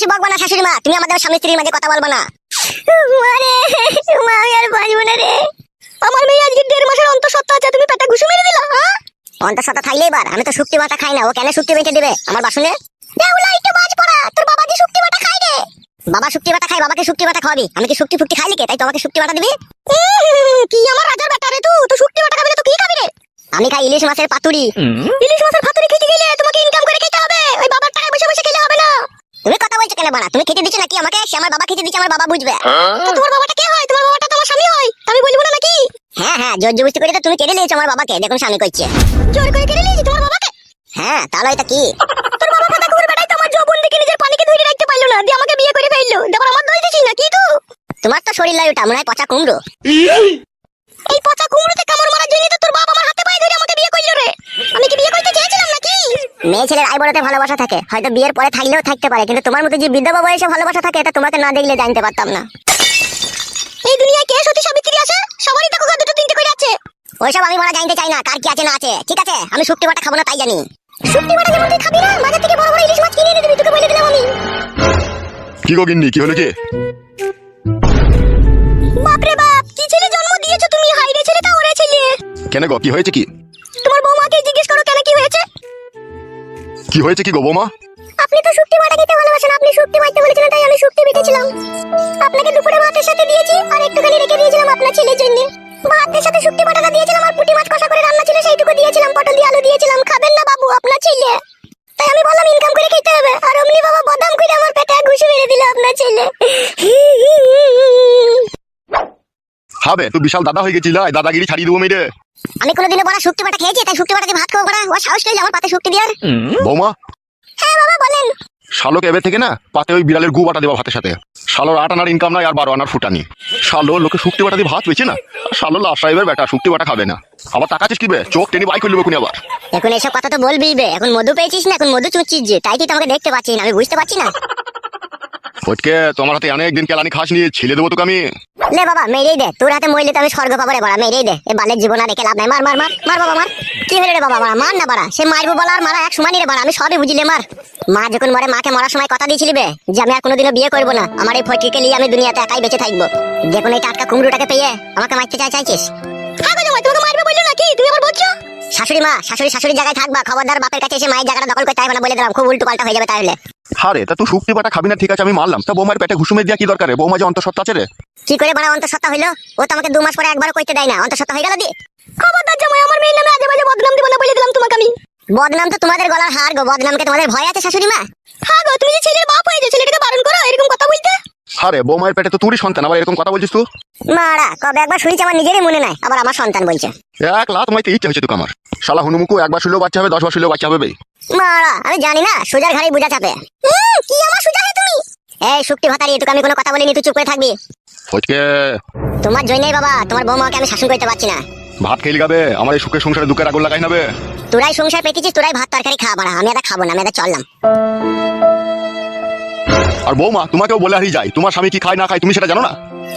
বেশি বকবা না শাশুড়ি মা। তুমি আমাদের স্বামী স্ত্রীর মাঝে কথা বলবা না। মারে মা আমি আর বাঁচবো না রে। আমার মেয়ে আজকে দেড় মাসের অন্তঃসত্ত্বা আছে তুমি পেটে ঘুষু মেরে দিলা হ্যাঁ? অন্তঃসত্ত্বা থাকলে এবার আমি তো শুক্তি বাটা খাই না ও কেন শুক্তি বেঁচে দিবে? আমার বাসনে? দেউলা একটু বাজ পড়া তোর বাবা কি শুক্তি বাটা খাই রে। বাবা শুক্তি বাটা খাই বাবাকে শুক্তি বাটা খাওয়াবি। আমি কি শুক্তি ফুক্তি খাই লিখে? তাই তোমাকে শুক্তি বাটা দিবি? কি আমার রাজার বেটা রে তুই শুক্তি বাটা খাবি তো কি খাবি রে? আমি খাই ইলিশ মাছের পাতুরি ইলিশ মাছের পাতুরি খেতে গেলে তোমাকে ইনকাম করে খেতে হবে। ওই বাবার টাকায় বসে বসে খেলে হবে না তুমি কথা বলছো কেন বানা তুমি খেতে দিচ্ছ নাকি আমাকে? আমার বাবা খেতে দিচ্ছে আমার বাবা বুঝবে। তো তোমার বাবাটা কে হয়? তোমার বাবাটা তোমার স্বামী হয়। আমি বলব না নাকি? হ্যাঁ হ্যাঁ জোর জবস্তি করে তো তুমি কেটে নিয়েছো আমার বাবাকে। দেখুন স্বামী করছে। জোর করে কেটে নিয়েছি তোমার বাবাকে? হ্যাঁ তাহলে এটা কি? তোর বাবা কথা কুকুর বেটাই তো আমার যৌবন দেখে নিজের পানিকে ধরে রাখতে পারল না দিয়ে আমাকে বিয়ে করে ফেলল। তারপর আমার দোষ দিছিস না কি তো? তোমার তো শরীর লাই ওটা মনে হয় পচা কুমড়ো। এই পচা কুমড়োতে কামড় মারার জন্য তো তোর বাবা আমার হাতে পায়ে ধরে আমাকে বিয়ে করল রে। আমি কি বিয়ে করতে মেয়ে ছেলের আই বড়তে ভালোবাসা থাকে। হয়তো বিয়ের পরে থাকলেও থাকতে পারে কিন্তু তোমার মতো যে বিধবা বয়সে ভালোবাসা থাকে এটা তোমাকে না দেখলে জানতে পারতাম না। এই দুনিয়ায় কে সতী সাবিত্রী আছে? সবারই দেখো দুটো তিনটে করে আছে। ওইসব আমি মারা জানতে চাই না কার কি আছে না আছে। ঠিক আছে আমি শুক্তি বাটা খাব না তাই জানি। শুক্তি বাটা যেমন তুই খাবি না বাজার থেকে বড় বড় ইলিশ মাছ কিনে এনে দিবি তোকে বলে দিলাম আমি। কি গো গিন্নি কি হলো কি? বাপরে বাপ কি ছেলে জন্ম দিয়েছ তুমি? হাইরে ছেলেটা ওরে ছেলে। কেন গো কি হয়েছে কি? তোমার বৌমাকে জিজ্ঞেস করো কেন কি হয়েছে? কি হয়েছে কি গো বৌমা? আপনি তো শুক্তি বাটা খেতে ভালোবাসেন আপনি শুক্তি মারতে বলেছিলেন তাই আমি শুক্তি বেটেছিলাম আপনাকে দুপুরে ভাতের সাথে দিয়েছি আর একটুখানি রেখে দিয়েছিলাম আপনার ছেলের জন্য। ভাতের সাথে শুক্তি বাটাটা দিয়েছিলাম আর পুঁটি মাছ কষা করে রান্না ছিল সেইটুকু দিয়েছিলাম পটল দিয়ে আলু দিয়েছিলাম। খাবেন না বাবু আপনার ছেলে। তাই আমি বললাম ইনকাম করে খেতে হবে। আর অমনি বাবা বদাম করে আমার পেটে ঘুষি মেরে দিল আপনার ছেলে। হবে তুই বিশাল দাদা হয়ে গেছিল দাদাগিরি ছাড়িয়ে দেবো মেরে। আমি কোনোদিনও বড় শুক্তি বাটা খেয়েছি তাই শুক্তি বাটা দিয়ে ভাত খাব বড়া। ও সাহস পেয়েছে আমার পাতে শুক্তি দেওয়ার। বৌমা। হ্যাঁ বাবা বলেন। শালোক এবে থেকে না পাতে ওই বিড়ালের গু বাটা দেওয়া ভাতের সাথে। শালোর আট আনার ইনকাম নাই আর বারো আনার ফুটানি। শালো লোকে শুক্তি বাটা দিয়ে ভাত পেয়েছে না শালো লাশ সাহেবের বেটা শুক্তি বাটা খাবে না। আবার টাকা চিস কিবে চোখ টেনে বাই করলি কোনি আবার। এখন এসব কথা তো বলবি বে এখন মধু পেয়েছিস না এখন মধু চুচ্ছিস যে তাই কি তোমাকে দেখতে পাচ্ছি না আমি বুঝতে পারছি না। ফটকে তোমার হাতে অনেক দিন কেলানি খাস নিয়ে ছেলে দেবো তোকে আমি। লে বাবা, মেরেই দে। তোর হাতে মরলে তো আমি স্বর্গ পাবো রে বাড়া, মেরেই দে। এ বালের জীবন আর রেখে লাভ নাই। মার মার মার মার বাবা, মার। কি হলো রে বাবা মার না বাড়া। সে মারবো বলা আর মারা এক সময় রে বাড়া। আমি সবই বুঝিলে, মার। মা যখন মরে, মাকে মরার সময় কথা দিয়েছিলি বে, যে আমি আর কোনোদিনও বিয়ে করব না। আমার এই ফটকিকে নিয়ে আমি দুনিয়াতে একাই বেঁচে থাকব। যে কোনো এই টাটকা কুমড়োটাকে পেয়ে আমাকে মারতে চাই, চাইছিস? হ্যাঁ তোমাকে মারবে বলল নাকি তুমি আবার বলছো? শাশুড়ি মা শাশুড়ি শাশুড়ির জায়গায় থাকবা খবরদার বাপের কাছে এসে মায়ের জায়গাটা দখল করতে হবে না বলে দিলাম খুব উল্টো পাল্টা হয়ে যাবে তাহলে। হারে তা তুই বাটা খাবি না ঠিক আছে আমি মারলাম। তা বৌমার পেটে ঘুষুমে দিয়া কি দরকার বৌমা যে অন্তঃসত্ত্বা আছে রে। কি করে বাড়া অন্তঃসত্ত্বা হইল? ও তো আমাকে দু মাস পরে একবার কইতে দেয় না। অন্তঃসত্ত্বা হয়ে গেল দি। খবরদার জামাই আমার মেয়ের নামে আজে বাজে বদনাম দিব না বলে দিলাম তোমাকে আমি। বদনাম তো তোমাদের গলার হার গো বদনামকে তোমাদের ভয় আছে শাশুড়ি মা? হ্যাঁ গো তুমি যে ছেলের বাপ হয়েছে ছেলেটাকে বারণ করো এরকম কথা বলতে? হারে বৌমার পেটে তো তুই সন্তান আবার এরকম কথা বলছিস তুই? মারা কবে একবার শুনেছি আমার নিজেরই মনে নাই আবার আমার সন্তান বলছে। এক লাখ তোমায় ইচ্ছা হয়েছে তোকে আমার। শালা হুনুমুকু একবার শুলেও বাচ্চা হবে দশ বার শুলেও বাচ্চা হবে বে। মারা আমি জানি না সুজার ঘাড়ি বুঝা চাপে। কি আমার সুজা হে তুমি? এই শুক্তি ভাতারি তোকে আমি কোনো কথা বলিনি তুই চুপ করে থাকবি। ফটকে। তোমার জন্যই বাবা তোমার বৌমাকে আমি শাসন করতে পারছি না। ভাত খেয়ে গাবে আমার এই সুখের সংসারে দুঃখের আগুন লাগাই নাবে তোরাই সংসার পেতেছিস তোরাই ভাত তরকারি খাওয়া বাড়া আমি এটা খাব না আমি এটা চললাম। আর বৌমা তোমাকেও বলে হারিয়ে যায় তোমার স্বামী কি খায় না খায় তুমি সেটা জানো না?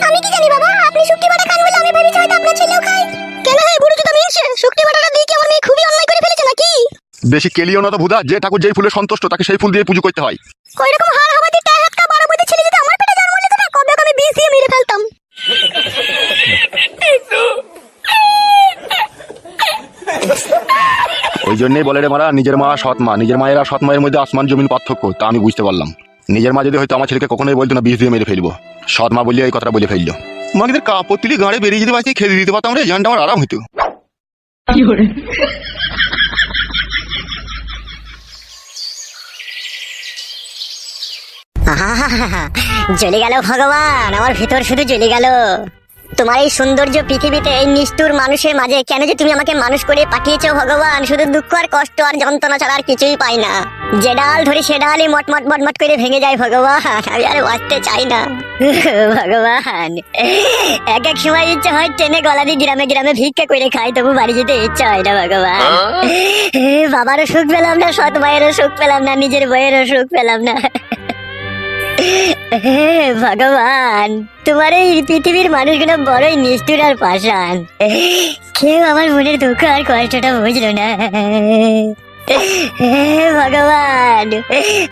আমি কি জানি বাবা? আপনি শুক্তি বাটা খান বলে আমি ভেবেছি হয়তো আপনার ছেলেও খায়। কেন হে বুড়ো চোদা মিনছে শুক্তি বাটাটা দিয়ে কি আমার মেয়ে খুবই অন্যায় করে ফেলেছে নাকি? বেশি কেলিও না তো ভুদা যে ঠাকুর যেই ফুলে সন্তুষ্ট তাকে সেই ফুল দিয়ে পুজো করতে হয়। কই রকম হার দিয়ে টাই হাতকা বড় বইতে ছেলে যদি আমার পেটে জন্ম নিত না কবে আমি বিষ দিয়ে মেরে ফেলতাম? ওই জন্যই বলে রে মারা নিজের মা সৎ মা নিজের মায়েরা সৎ মায়ের মধ্যে আসমান জমিন পার্থক্য তা আমি বুঝতে পারলাম। নিজের মা যদি হয়তো আমার ছেলেকে কখনোই বলতো না বিষ দিয়ে মেরে ফেলব। সৎ মা বলিয়ে এই কথাটা বলে ফেলল। মাকে কাপড় তুলি গাড়ি বেরিয়ে যেতে পারছি খেতে দিতে পারতাম রে জানটা আমার আরাম হইতো। চলে গেল ভগবান আমার ভিতর শুধু চলে গেল। তোমার এই সৌন্দর্য পৃথিবীতে এই নিষ্ঠুর মানুষের মাঝে কেন যে তুমি আমাকে মানুষ করে পাঠিয়েছো ভগবান? শুধু দুঃখ আর কষ্ট আর যন্ত্রণা ছাড়া আর কিছুই পাই না। যে ডাল ধরি সে ডালই মটমট মটমট করে ভেঙে যায় ভগবান। আমি আর বাঁচতে চাই না। ভগবান এক এক সময় ইচ্ছা হয় ট্রেনে গলা দিয়ে গ্রামে গ্রামে ভিক্ষা করে খাই তবু বাড়ি যেতে ইচ্ছা হয় না ভগবান। বাবারও সুখ পেলাম না সৎ মায়েরও সুখ পেলাম না নিজের বইয়েরও সুখ পেলাম না। হে ভগবান, তোমার এই পৃথিবীর মানুষগুলো বড়ই নিষ্ঠুর আর পাষাণ। কেউ আমার মনের দুঃখ আর কষ্টটা বুঝলো না। ভগবান,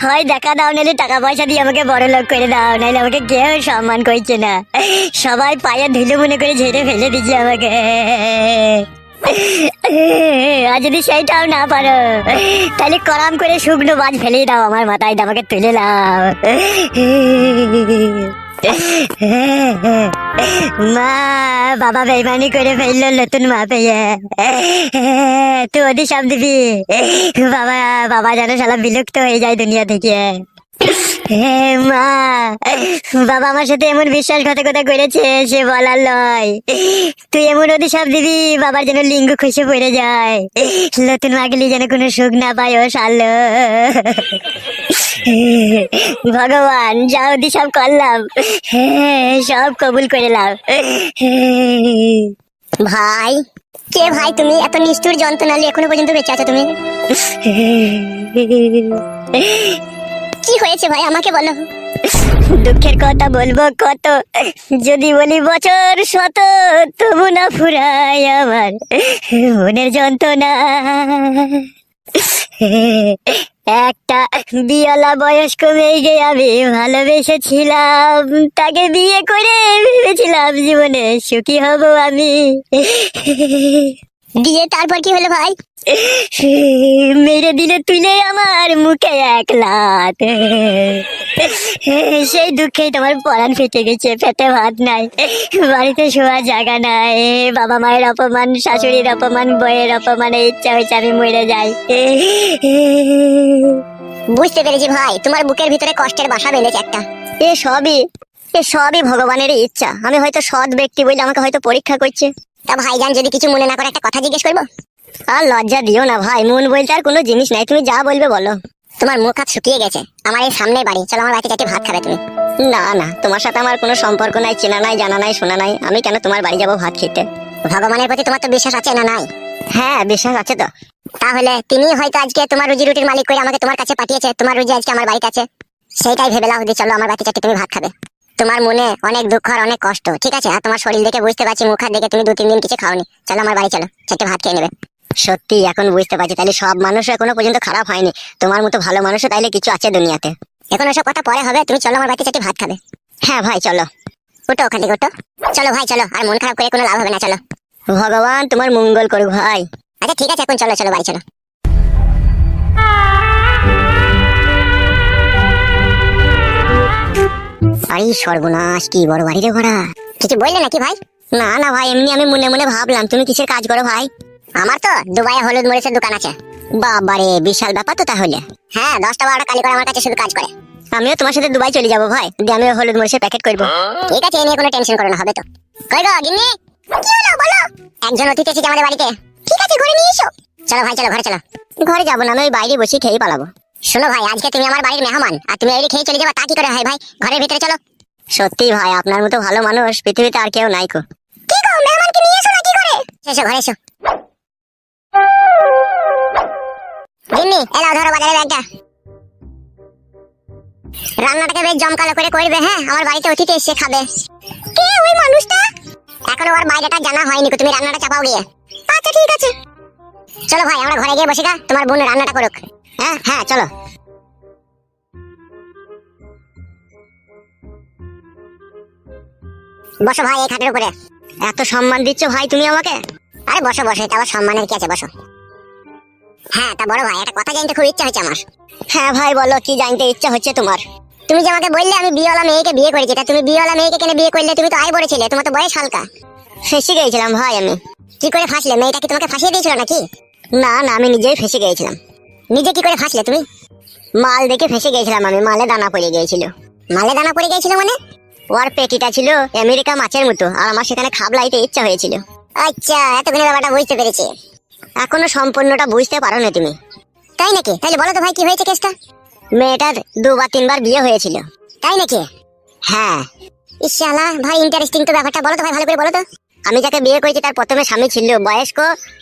হয় দেখা দাও, নাহলে টাকা পয়সা দিয়ে আমাকে বড় লোক করে দাও, নাহলে আমাকে কেউ সম্মান করছে না। সবাই পায়ে ধুলো মনে করে ঝেড়ে ফেলে দিচ্ছে আমাকে। যদি সেইটাও না পারো, তাহলে করাম করে শুকনো বাজ ফেলেই দাও আমার মাথায়, আমাকে তুলে দাও। মা, বাবা বেইমানি করে ফেলল নতুন মা পেয়ে। তুই ওদি সব দিবি বাবা বাবা যেন শালা বিলুপ্ত হয়ে যায় দুনিয়া থেকে। হে মা। বাবা আমার সাথে এমন বিশ্বাসঘাতকতা করেছে সে বলার লয় তুই এমন সব দিবি বাবার যেন লিঙ্গ খুশি পড়ে যায়। নতুন মাগলি যেন কোনো সুখ না পায় ও সারলো ভগবান যা সব করলাম। সব কবুল করে লাও ভাই কে ভাই তুমি? এত নিষ্ঠুর যন্ত্রণা নিয়ে এখনও পর্যন্ত বেঁচে আছো তুমি? কি হয়েছে ভাই? আমাকে বলো। দুঃখের কথা বলব কত? যদি বলি বছর শত তবু না ফুরায় আমার মনের যন্ত্রণা। একটা বিয়ালা বয়স্ক মেয়েকে আমি ভালোবেসেছিলাম। তাকে বিয়ে করে ভেবেছিলাম জীবনে সুখী হব আমি। দিয়ে তারপর কি হলো ভাই? মেরে দিলে তুলে আমার মুখে এক লাত। সেই দুঃখেই তোমার পরাণ ফেটে গেছে পেটে ভাত নাই। বাড়িতে শোয়ার জায়গা নাই বাবা মায়ের অপমান শাশুড়ির অপমান বইয়ের অপমানে ইচ্ছা হয়েছে আমি মরে যাই। বুঝতে পেরেছি ভাই তোমার বুকের ভিতরে কষ্টের বাসা বেঁধেছে একটা। এ সবই এ সবই ভগবানের ইচ্ছা। আমি হয়তো সৎ ব্যক্তি বলে আমাকে হয়তো পরীক্ষা করছে। তা ভাইজান যদি কিছু মনে না করে একটা কথা জিজ্ঞেস করব? আর লজ্জা দিও না ভাই মন বলতে আর কোনো জিনিস নাই। তুমি যা বলবে বলো। তোমার মুখ হাত শুকিয়ে গেছে। আমার এই সামনে বাড়ি। চলো আমার বাড়িতে ভাত খাবে তুমি। না না তোমার সাথে আমার কোনো সম্পর্ক নাই চেনা নাই জানা নাই শোনা নাই। আমি কেন তোমার বাড়ি যাব ভাত খেতে? ভগবানের প্রতি তোমার তো বিশ্বাস আছে না নাই? হ্যাঁ বিশ্বাস আছে তো। তাহলে তিনি হয়তো আজকে তোমার রুজি রুটির মালিক করে আমাকে তোমার কাছে পাঠিয়েছে তোমার রুজি আজকে আমার বাড়িতে আছে। সেইটাই ভেবে লাও যে চলো আমার বাড়িতে চারটে তুমি ভাত খাবে। তোমার মনে অনেক দুঃখ আর অনেক কষ্ট ঠিক আছে? আর তোমার শরীর দেখে বুঝতে পারছি মুখ হাত দেখে তুমি দু তিন দিন কিছু খাওনি। চলো আমার বাড়ি চলো চারটে ভাত খেয়ে নেবে। সত্যি, এখন বুঝতে পারছি। তাহলে সব মানুষ এখনও পর্যন্ত খারাপ হয়নি। তোমার মতো ভালো মানুষও তাইলে কিছু আছে দুনিয়াতে। এখন ওসব কথা পরে হবে। তুমি চলো আমার বাড়িতে চারটে ভাত খাবে। হ্যাঁ ভাই, চলো। ওটো ওখান থেকে ওটো চলো ভাই, চলো। আর মন খারাপ করে কোনো লাভ হবে না, চলো। ভগবান, তোমার মঙ্গল করুক ভাই। আচ্ছা ঠিক আছে, এখন চলো চলো, বাড়ি, চলো। আরে সর্বনাশ, কি বড় বাড়ি রে কিছু বললে নাকি ভাই? না না ভাই, এমনি আমি মনে মনে ভাবলাম। তুমি কিসের কাজ করো ভাই? আমার তো দুবাইয়ে হলুদ মরিচের দোকান আছে। বাবারে বিশাল ব্যাপার তো তাহলে। হ্যাঁ দশটা বারোটা কালি করে আমার কাছে শুধু কাজ করে। আমিও তোমার সাথে দুবাই চলে যাব ভাই। দিয়ে আমিও হলুদ মরিচের প্যাকেট করব। ঠিক আছে এ নিয়ে কোনো টেনশন করো না হবে তো। কই গো গিন্নি? কি হলো বলো? একজন অতিথি এসেছে আমাদের বাড়িতে। ঠিক আছে ঘরে নিয়ে এসো। চলো ভাই চলো ঘরে চলো। ঘরে যাব না আমি ওই বাইরে বসে খেয়ে পালাবো। শোনো ভাই আজকে তুমি আমার বাড়ির মেহমান আর তুমি এই খেয়ে চলে যাবা তা কি করে হয় ভাই? ঘরের ভিতরে চলো। সত্যি ভাই আপনার মতো ভালো মানুষ পৃথিবীতে আর কেউ নাই কো। কি গো মেহমানকে নিয়ে এসো না কি করে? এসো ঘরে এসো। জিন্নি এলাও ধরো বাজারে ব্যাগটা। রান্নাটাকে বেশ জমকালো করে করবে হ্যাঁ? আমার বাড়িতে অতিথি এসে খাবে। কে ওই মানুষটা? ওর বাইরেটা জানা হয়নি তুমি রান্নাটা চাপাও গিয়ে। আচ্ছা ঠিক আছে। চলো ভাই, আমরা ঘরে গিয়ে বসে গা, তোমার বোন রান্নাটা করুক। হ্যাঁ হ্যাঁ চলো। বসো ভাই, এই খাটের উপরে। এত সম্মান দিচ্ছ ভাই তুমি আমাকে? আরে বসো বসো, এটা আবার সম্মানের কি আছে, বসো। হ্যাঁ তা বড় ভাই, একটা কথা জানতে খুব ইচ্ছা হচ্ছে আমার। হ্যাঁ ভাই, বলো, কি জানতে ইচ্ছা হচ্ছে তোমার? তুমি যে আমাকে বললে আমি বিয়েওয়ালা মেয়েকে বিয়ে করেছি, তা তুমি বিয়েওয়ালা মেয়েকে কেন বিয়ে করলে? তুমি তো আই বড় ছিলে, তোমার তো বয়স হালকা। ফেসে গিয়েছিলাম ভাই আমি। কি করে ফাঁসলে? মেয়েটা কি তোমাকে ফাঁসিয়ে দিয়েছিল নাকি? না না, আমি নিজেই ফেসে গিয়েছিলাম। নিজে কি করে ফাঁসলে তুমি? মাল দেখে ফেসে গিয়েছিলাম আমি, মালে দানা পড়ে গিয়েছিল। মালে দানা পড়ে গিয়েছিল মানে? ওর পেটিটা ছিল আমেরিকা মাছের মতো, আর আমার সেখানে খাবলাইতে ইচ্ছা হয়েছিল। আচ্ছা এতক্ষণে ব্যাপারটা বুঝতে পেরেছি। এখনও সম্পূর্ণটা বুঝতে পারো না তুমি। তাই নাকি? তাহলে বলো তো ভাই কি হয়েছে কেসটা? মেয়েটার দুবার তিনবার বিয়ে হয়েছিল। তাই নাকি? হ্যাঁ। ইশালা ভাই ইন্টারেস্টিং তো ব্যাপারটা। বলো তো ভাই ভালো করে বলো তো। আমি যাকে বিয়ে করেছি তার প্রথমে স্বামী ছিল বয়স্ক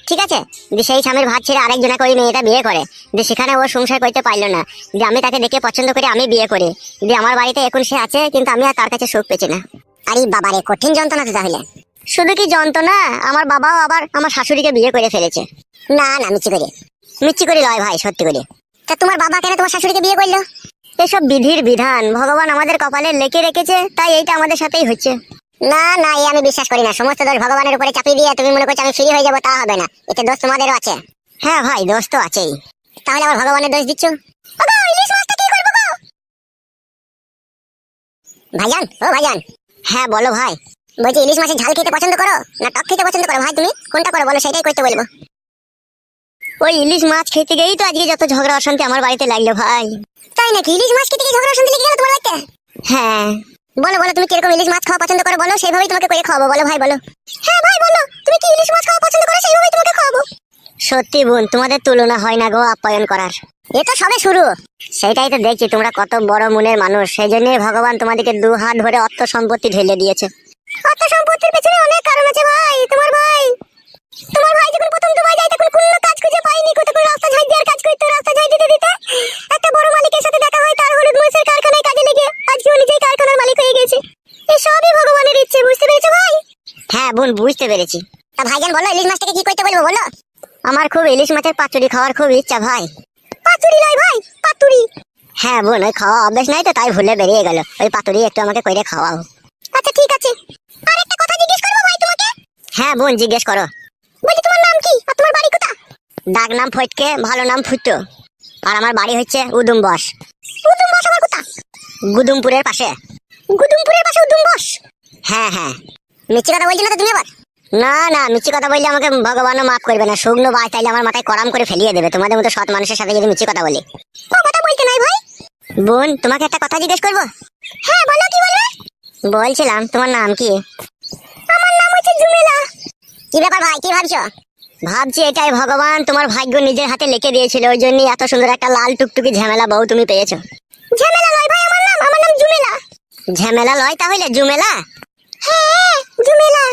ঠিক আছে? যে সেই স্বামীর ভাত ছেড়ে আরেকজনকে ওই মেয়েটা বিয়ে করে। যে সেখানে ও সংসার করতে পারল না। যে আমি তাকে দেখে পছন্দ করে আমি বিয়ে করি। যে আমার বাড়িতে এখন সে আছে কিন্তু আমি আর তার কাছে সুখ পেছি না। আরে বাবারে কঠিন যন্ত্রণা তো তাহলে। শুধু কি যন্ত্রণা? আমার বাবাও আবার আমার শাশুড়িকে বিয়ে করে ফেলেছে। না না মিচি করে। মিচি করে লয় ভাই সত্যি করে। তা তোমার বাবা কেন তোমার শাশুড়িকে বিয়ে করল? এসব বিধির বিধান। ভগবান আমাদের কপালে লেখে রেখেছে তাই এইটা আমাদের সাথেই হচ্ছে। না না এই আমি বিশ্বাস করি না। সমস্ত দোষ ভগবানের উপরে চাপিয়ে দিয়ে তুমি মনে করছ আমি ফ্রি হয়ে যাব তা হবে না। এতে দোষ তোমাদেরও আছে। হ্যাঁ ভাই দোষ তো আছেই। তাহলে আবার ভগবানের দোষ দিচ্ছ? ভাইজান ও ভাইজান। হ্যাঁ বলো ভাই। বলছি ইলিশ মাছের ঝাল খেতে পছন্দ করো না টক খেতে পছন্দ করো? ভাই, তুমি কোনটা করো বলো, সেটাই করতে বলব। ওই ইলিশ মাছ খেতে গিয়েই তো আজকে যত ঝগড়া অশান্তি আমার বাড়িতে লাগল, ভাই। তাই নাকি? ইলিশ মাছ খেতে গিয়ে ঝগড়া অশান্তি লেগে গেল তোমার বাড়িতে? হ্যাঁ। বলো বলো, তুমি কীরকম ইলিশ মাছ খাওয়া পছন্দ করো বলো, সেইভাবেই তোমাকে করে খাওয়াবো, বলো, ভাই, বলো। হ্যাঁ ভাই, বলো, তুমি কি ইলিশ মাছ খাওয়া পছন্দ করো, সেইভাবেই তোমাকে খাওয়াবো। সত্যি বোন, তোমাদের তুলনা হয় না গো আপ্যায়ন করার। এ তো সবে শুরু। সেটাই তো দেখছি, তোমরা কত বড় মনের মানুষ সেই জন্যই ভগবান তোমাদেরকে দু হাত ধরে অর্থ সম্পত্তি ঢেলে দিয়েছে। সম্পত্তির পেছনে অনেক কারণ আছে ভাই। তোমার ভাই। তোমার ভাই যখন প্রথম দুবাই যায় তখন কোনো কাজ খুঁজে পাইনি কত করে রাস্তা ঝাই দেওয়ার কাজ করতো রাস্তা ঝাই দিতে দিতে একটা বড় মালিকের সাথে দেখা হয় তার হলুদ মরিচের কারখানায় কাজে লেগে। আজকে ও নিজেই কারখানার মালিক হয়ে গেছে। এই সবই ভগবানের ইচ্ছে বুঝতে পেরেছ ভাই? হ্যাঁ বোন বুঝতে পেরেছি। তা ভাইজান বলো ইলিশ মাছটাকে কি করতে বলব বলো? আমার খুব ইলিশ মাছের পাতুরি খাওয়ার খুব ইচ্ছা ভাই। পাতুরি নয় ভাই পাতুরি। হ্যাঁ বোন ওই খাওয়া অভ্যাস নাই তো তাই ভুলে বেরিয়ে গেল। ওই পাতুরি একটু আমাকে কইরে খাওয়াও। হ্যাঁ বোন জিজ্ঞেস করো। বলি তোমার নাম কি আর তোমার বাড়ি কোথা ডাক নাম ফটকে ভালো নাম ফুটো। আর আমার বাড়ি হচ্ছে উদুম বস। উদুম বস আমার কোথা গুদুমপুরের পাশে। গুদুমপুরের পাশে উদুম বস? হ্যাঁ হ্যাঁ। মিষ্টি কথা বলছি না তো তুমি আবার? না না মিষ্টি কথা বললে আমাকে ভগবানও মাফ করবে না। শুকনো বাস তাইলে আমার মাথায় করাম করে ফেলিয়ে দেবে। তোমাদের মতো সৎ মানুষের সাথে যদি মিষ্টি কথা বলি। ও কথা বলতে নাই ভাই। বোন তোমাকে একটা কথা জিজ্ঞেস করব? হ্যাঁ বলো কি বলবে? বলছিলাম তোমার নাম কি? আমার নাম হচ্ছে জুমেলা কি ব্যাপার ভাই কি ভাবছ? ভাবছি এটাই ভগবান তোমার ভাগ্য নিজের হাতে লিখে দিয়েছিল ওই জন্যই এত সুন্দর একটা লাল টুকটুকি ঝামেলা বউ তুমি পেয়েছ। ঝামেলা লয় ভাই আমার নাম আমার নাম জুমেলা ঝামেলা লয় তাহলে ঝুমেলা? হ্যাঁ জুমেলা